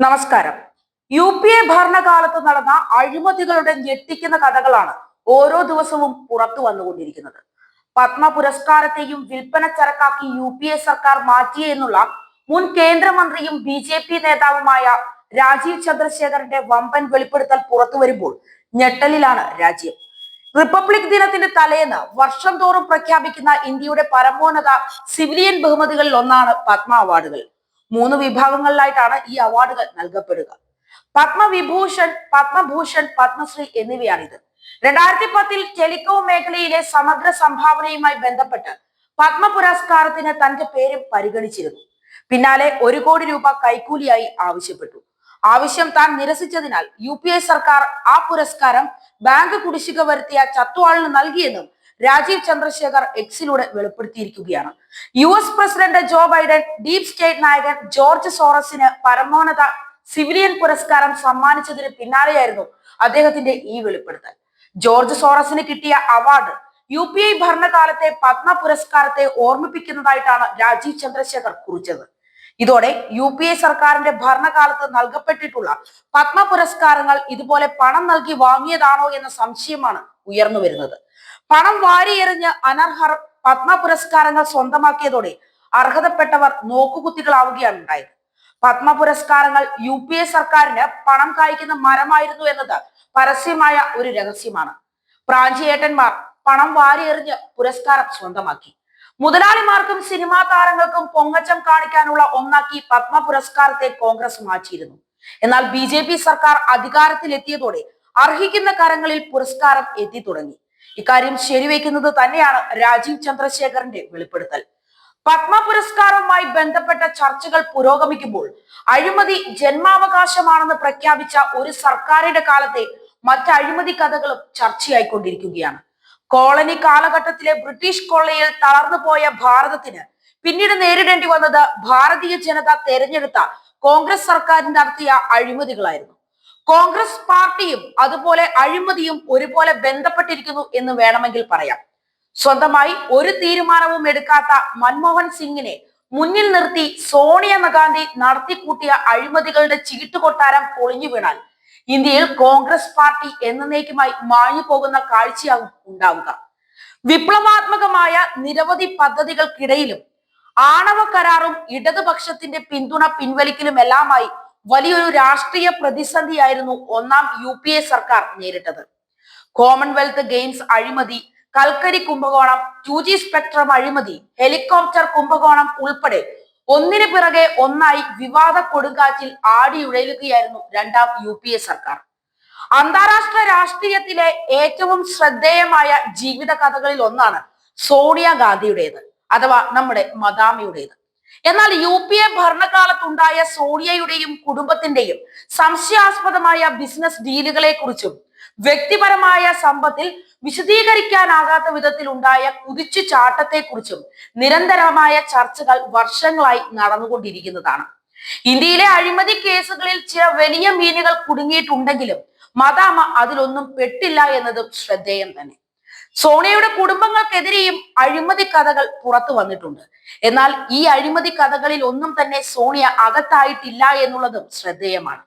നമസ്കാരം. U P A ഭരണകാലത്ത് നടന്ന അഴിമതികളുടെ ഞെട്ടിക്കുന്ന കഥകളാണ് ഓരോ ദിവസവും പുറത്തു വന്നുകൊണ്ടിരിക്കുന്നത്. പത്മ പുരസ്കാരത്തെയും വിൽപ്പന ചരക്കാക്കി യു പി എ സർക്കാർ മാറ്റിയെന്നുള്ള മുൻ കേന്ദ്രമന്ത്രിയും ബി ജെ പി നേതാവുമായ രാജീവ് ചന്ദ്രശേഖരന്റെ വമ്പൻ വെളിപ്പെടുത്തൽ പുറത്തു വരുമ്പോൾ ഞെട്ടലിലാണ് രാജ്യം. റിപ്പബ്ലിക് ദിനത്തിന്റെ തലേന്ന് വർഷം തോറും പ്രഖ്യാപിക്കുന്ന ഇന്ത്യയുടെ പരമോന്നത സിവിലിയൻ ബഹുമതികളിൽ ഒന്നാണ് പത്മ അവാർഡുകൾ. മൂന്ന് വിഭാഗങ്ങളിലായിട്ടാണ് ഈ അവാർഡുകൾ നൽകപ്പെടുക. പത്മവിഭൂഷൺ പത്മഭൂഷൺ പത്മശ്രീ എന്നിവയാണിത്. രണ്ടായിരത്തി പത്തിൽ ടെലികോം മേഖലയിലെ സമഗ്ര സംഭാവനയുമായി ബന്ധപ്പെട്ട് പത്മ പുരസ്കാരത്തിന് തന്റെ പേര് പരിഗണിച്ചിരുന്നു. പിന്നാലെ ഒരു കോടി രൂപ കൈക്കൂലിയായി ആവശ്യപ്പെട്ടു. ആവശ്യം താൻ നിരസിച്ചതിനാൽ യു സർക്കാർ ആ പുരസ്കാരം ബാങ്ക് കുടിശ്ശിക വരുത്തിയ ചത്തുവാളിന് നൽകിയെന്നും രാജീവ് ചന്ദ്രശേഖർ എക്സിലൂടെ വെളിപ്പെടുത്തിയിരിക്കുകയാണ്. U S president Joe Biden deep state നായകൻ ജോർജ് സോറസിന് പരമോന്നത സിവിലിയൻ പുരസ്കാരം സമ്മാനിച്ചതിന് പിന്നാലെയായിരുന്നു അദ്ദേഹത്തിന്റെ ഈ വെളിപ്പെടുത്തൽ. ജോർജ് സോറസിന് കിട്ടിയ അവാർഡ് യു പി ഐ ഭരണകാലത്തെ പത്മ പുരസ്കാരത്തെ ഓർമ്മിപ്പിക്കുന്നതായിട്ടാണ് രാജീവ് ചന്ദ്രശേഖർ കുറിച്ചത്. ഇതോടെ യു പി എ സർക്കാരിന്റെ ഭരണകാലത്ത് നൽകപ്പെട്ടിട്ടുള്ള പത്മ പുരസ്കാരങ്ങൾ ഇതുപോലെ പണം നൽകി വാങ്ങിയതാണോ എന്ന സംശയമാണ് ഉയർന്നു വരുന്നത്. പണം വാരിയെറിഞ്ഞ് അനർഹർ പത്മ പുരസ്കാരങ്ങൾ സ്വന്തമാക്കിയതോടെ അർഹതപ്പെട്ടവർ നോക്കുകുത്തികളാവുകയാണ് ഉണ്ടായത്. പത്മ പുരസ്കാരങ്ങൾ യു പി എ സർക്കാരിന് പണം കായ്ക്കുന്ന മരമായിരുന്നു എന്നത് പരസ്യമായ ഒരു രഹസ്യമാണ്. പ്രാഞ്ചിയേട്ടന്മാർ പണം വാരിയെറിഞ്ഞ് പുരസ്കാരം സ്വന്തമാക്കി. മുതലാളിമാർക്കും സിനിമാ താരങ്ങൾക്കും പൊങ്ങച്ചം കാണിക്കാനുള്ള ഒന്നാക്കി പത്മ പുരസ്കാരത്തെ കോൺഗ്രസ് മാറ്റിയിരുന്നു. എന്നാൽ ബി സർക്കാർ അധികാരത്തിലെത്തിയതോടെ അർഹിക്കുന്ന കരങ്ങളിൽ പുരസ്കാരം എത്തി തുടങ്ങി. ഇക്കാര്യം ശരിവെക്കുന്നത് തന്നെയാണ് രാജീവ് ചന്ദ്രശേഖറിന്റെ വെളിപ്പെടുത്തൽ. പത്മ പുരസ്കാരവുമായി ബന്ധപ്പെട്ട ചർച്ചകൾ പുരോഗമിക്കുമ്പോൾ അഴിമതി ജന്മാവകാശമാണെന്ന് പ്രഖ്യാപിച്ച ഒരു സർക്കാരിന്റെ കാലത്തെ മറ്റ് അഴിമതി കഥകളും ചർച്ചയായിക്കൊണ്ടിരിക്കുകയാണ്. കോളനി കാലഘട്ടത്തിലെ ബ്രിട്ടീഷ് കോളനിയിൽ തളർന്നു പോയ ഭാരതത്തിന് പിന്നീട് നേരിടേണ്ടി വന്നത് ഭാരതീയ ജനത തെരഞ്ഞെടുത്ത കോൺഗ്രസ് സർക്കാരിന്റെ നടത്തിയ അഴിമതികളായിരുന്നു. കോൺഗ്രസ് പാർട്ടിയും അതുപോലെ അഴിമതിയും ഒരുപോലെ ബന്ധപ്പെട്ടിരിക്കുന്നു എന്ന് വേണമെങ്കിൽ പറയാം. സ്വന്തമായി ഒരു തീരുമാനവും എടുക്കാത്ത മൻമോഹൻ സിംഗിനെ മുന്നിൽ നിർത്തി സോണിയ ഗാന്ധി നടത്തിക്കൂട്ടിയ അഴിമതികളുടെ ചീട്ടുകൊട്ടാരം പൊളിഞ്ഞു വീണാൽ ഇന്ത്യയിൽ കോൺഗ്രസ് പാർട്ടി എന്നേക്കുമായി മാഞ്ഞു പോകുന്ന കാഴ്ചയാകും ഉണ്ടാവുക. വിപ്ലവാത്മകമായ നിരവധി പദ്ധതികൾക്കിടയിലും ആണവ കരാറും ഇടതുപക്ഷത്തിന്റെ പിന്തുണ പിൻവലിക്കലുമെല്ലാമായി വലിയൊരു രാഷ്ട്രീയ പ്രതിസന്ധിയായിരുന്നു ഒന്നാം യു പി എ സർക്കാർ നേരിട്ടത്. കോമൺവെൽത്ത് ഗെയിംസ് അഴിമതി കൽക്കരി കുംഭകോണം ടു ജി സ്പെക്ട്രം അഴിമതി ഹെലികോപ്റ്റർ കുംഭകോണം ഉൾപ്പെടെ ഒന്നിനു പിറകെ ഒന്നായി വിവാദ കൊടുങ്കാറ്റിൽ ആടിയുഴലുകയായിരുന്നു രണ്ടാം യു പി എ സർക്കാർ. അന്താരാഷ്ട്ര രാഷ്ട്രീയത്തിലെ ഏറ്റവും ശ്രദ്ധേയമായ ജീവിത കഥകളിൽ ഒന്നാണ് സോണിയ ഗാന്ധിയുടേത് അഥവാ നമ്മുടെ മദാമിയുടേത്. എന്നാൽ യു പി എ ഭരണകാലത്തുണ്ടായ സോണിയയുടെയും കുടുംബത്തിന്റെയും സംശയാസ്പദമായ ബിസിനസ് ഡീലുകളെ കുറിച്ചും വ്യക്തിപരമായ സമ്പത്തിൽ വിശദീകരിക്കാനാകാത്ത വിധത്തിൽ ഉണ്ടായ കുതിച്ചു ചാട്ടത്തെക്കുറിച്ചും നിരന്തരമായ ചർച്ചകൾ വർഷങ്ങളായി നടന്നുകൊണ്ടിരിക്കുന്നതാണ്. ഇന്ത്യയിലെ അഴിമതി കേസുകളിൽ ചില വലിയ മീനുകൾ കുടുങ്ങിയിട്ടുണ്ടെങ്കിലും മദാമ അതിലൊന്നും പെട്ടില്ല എന്നതും ശ്രദ്ധേയം തന്നെ. സോണിയയുടെ കുടുംബങ്ങൾക്കെതിരെയും അഴിമതി കഥകൾ പുറത്തു വന്നിട്ടുണ്ട്. എന്നാൽ ഈ അഴിമതി കഥകളിൽ ഒന്നും തന്നെ സോണിയ അകത്തായിട്ടില്ല എന്നുള്ളതും ശ്രദ്ധേയമാണ്.